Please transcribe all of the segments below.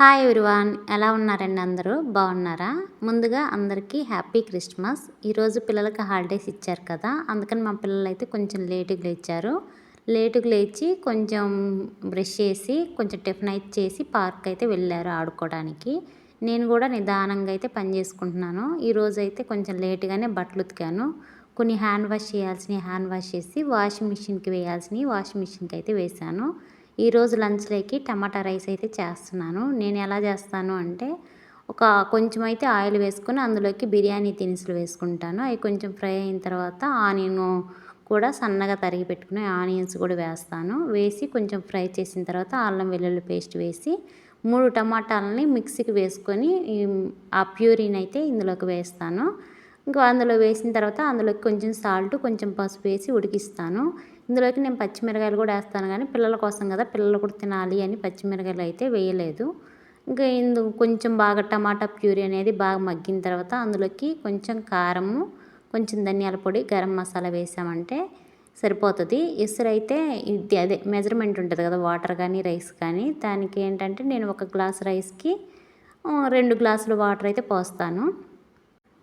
Hi everyone ఎలా ఉన్నారండి అందరూ? బాగున్నారా? ముందుగా అందరికీ హ్యాపీ క్రిస్మస్ ఈరోజు పిల్లలకి హాలిడేస్ ఇచ్చారు కదా అందుకని మా పిల్లలు అయితే కొంచెం లేటుగా లేచారు. లేటుగా లేచి కొంచెం బ్రష్ చేసి కొంచెం టిఫిన్ అయితే చేసి పార్క్ అయితే వెళ్ళారు ఆడుకోవడానికి. నేను కూడా నిదానంగా అయితే పని చేసుకుంటున్నాను. ఈరోజు అయితే కొంచెం లేటుగానే బట్టలు ఉతికాను. కొన్ని హ్యాండ్ వాష్ చేయాల్సినవి హ్యాండ్ వాష్ చేసి వాషింగ్ మిషన్కి వేయాల్సినవి వాషింగ్ మిషన్కి అయితే వేశాను. ఈరోజు లంచ్లోకి టమాటా రైస్ అయితే చేస్తున్నాను. నేను ఎలా చేస్తాను అంటే ఒక కొంచెం అయితే ఆయిల్ వేసుకొని అందులోకి బిర్యానీ దినుసులు వేసుకుంటాను. అవి కొంచెం ఫ్రై అయిన తర్వాత ఆనియన్ కూడా సన్నగా తరిగి పెట్టుకుని ఆనియన్స్ కూడా వేస్తాను. వేసి కొంచెం ఫ్రై చేసిన తర్వాత అల్లం వెల్లుల్లి పేస్ట్ వేసి మూడు టమాటాలని మిక్సీకి వేసుకొని ఆ ప్యూరిన్ అయితే ఇందులోకి వేస్తాను. ఇంకా అందులో వేసిన తర్వాత అందులోకి కొంచెం సాల్ట్ కొంచెం పసుపు వేసి ఉడికిస్తాను. ఇందులోకి నేను పచ్చిమిరకాయలు కూడా వేస్తాను కానీ పిల్లల కోసం కదా పిల్లలు కూడా తినాలి అని పచ్చిమిరకాయలు అయితే వేయలేదు. ఇంకా ఇందు కొంచెం బాగా టమాటా ప్యూరీ అనేది బాగా మగ్గిన తర్వాత అందులోకి కొంచెం కారము కొంచెం ధనియాల పొడి గరం మసాలా వేసామంటే సరిపోతుంది. ఇసురు అయితే ఇది అదే మెజర్మెంట్ ఉంటుంది కదా వాటర్ కానీ రైస్ కానీ. దానికి ఏంటంటే నేను ఒక గ్లాస్ రైస్కి రెండు గ్లాసులు వాటర్ అయితే పోస్తాను.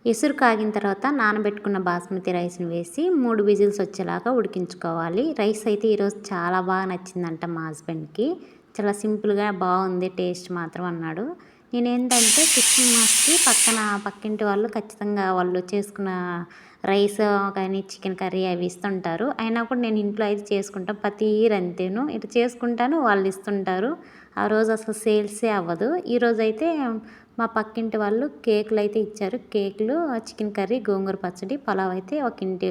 ఎసురు కాగిన తర్వాత నానబెట్టుకున్న బాస్మతి రైస్ని వేసి మూడు విజిల్స్ వచ్చేలాగా ఉడికించుకోవాలి. రైస్ అయితే ఈరోజు చాలా బాగా నచ్చిందంట మా హస్బెండ్కి. చాలా సింపుల్గా బాగుంది టేస్ట్ మాత్రం అన్నాడు. నేనేంటంటే ఏంటంటే క్రిస్మస్కి పక్కన పక్కింటి వాళ్ళు ఖచ్చితంగా వాళ్ళు చేసుకున్న రైస్ కానీ చికెన్ కర్రీ అవి ఇస్తుంటారు. అయినా కూడా నేను ఇంట్లో అయితే చేసుకుంటాను ప్రతి ఇయర్ అంతేను. ఇటు చేసుకుంటాను వాళ్ళు ఇస్తుంటారు. ఆ రోజు అసలు సేల్సే అవ్వదు. ఈరోజు అయితే మా పక్కింటి వాళ్ళు కేకులు అయితే ఇచ్చారు. కేకులు చికెన్ కర్రీ గోంగూర పచ్చడి పలావ్ అయితే ఒక ఇంటి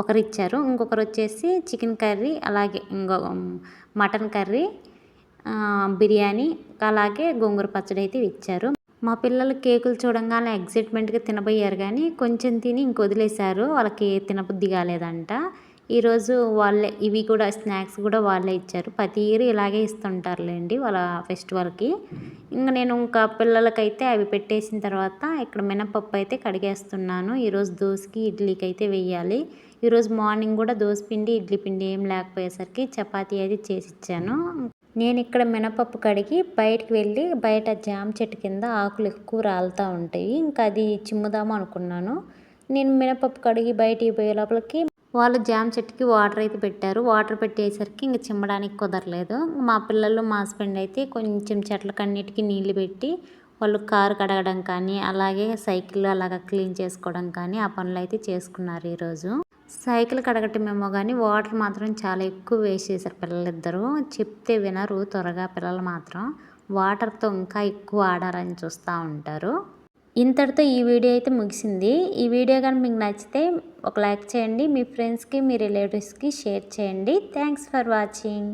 ఒకరు ఇచ్చారు. ఇంకొకరు వచ్చేసి చికెన్ కర్రీ అలాగే ఇంకో మటన్ కర్రీ బిర్యానీ అలాగే గోంగూర పచ్చడి అయితే ఇచ్చారు. మా పిల్లలు కేకులు చూడంగానే ఎగ్జైట్మెంట్గా తినబోయారు కానీ కొంచెం తిని ఇంక వదిలేశారు. వాళ్ళకి తినబుద్ధి కాలేదంట. ఈరోజు వాళ్ళే ఇవి కూడా స్నాక్స్ కూడా వాళ్ళే ఇచ్చారు. ప్రతి ఇయర్ ఇలాగే ఇస్తుంటారులేండి వాళ్ళ ఫెస్టివల్కి. ఇంకా నేను ఇంకా పిల్లలకైతే అవి పెట్టేసిన తర్వాత ఇక్కడ మినపప్పు అయితే కడిగేస్తున్నాను. ఈరోజు దోశకి ఇడ్లీకి అయితే వేయాలి ఈరోజు మార్నింగ్ కూడా దోశ పిండి ఇడ్లీ పిండి ఏం లేకపోయేసరికి చపాతీ అయితే చేసి ఇచ్చాను. నేను ఇక్కడ మినపప్పు కడిగి బయటకు వెళ్ళి బయట జామ చెట్టు కింద ఆకులు ఎక్కువ రాలుతూ ఉంటాయి. ఇంకా అది చిమ్ముదాము అనుకున్నాను. నేను మినపప్పు కడిగి బయటికి పోయే లోపలికి వాళ్ళు జామ చెట్టుకి వాటర్ అయితే పెట్టారు. వాటర్ పెట్టేసరికి ఇంక చిమ్మడానికి కుదరలేదు. మా పిల్లలు మా హస్బెండ్ అయితే కొంచెం చెట్లకి అన్నిటికీ నీళ్ళు పెట్టి వాళ్ళు కారు కడగడం కానీ అలాగే సైకిల్ అలాగ క్లీన్ చేసుకోవడం కానీ ఆ పనులు అయితే చేసుకున్నారు ఈరోజు. సైకిల్ కడగటమేమో కానీ వాటర్ మాత్రం చాలా ఎక్కువ వేస్ట్ చేశారు పిల్లలిద్దరూ. చెప్తే వినరు త్వరగా పిల్లలు మాత్రం. వాటర్తో ఇంకా ఎక్కువ ఆడాలని చూస్తూ ఉంటారు. ఇంతటితో ఈ వీడియో అయితే ముగిసింది. ఈ వీడియో కానీ మీకు నచ్చితే ఒక లైక్ చేయండి. మీ ఫ్రెండ్స్కి మీ రిలేటివ్స్కి షేర్ చేయండి. Thanks for watching.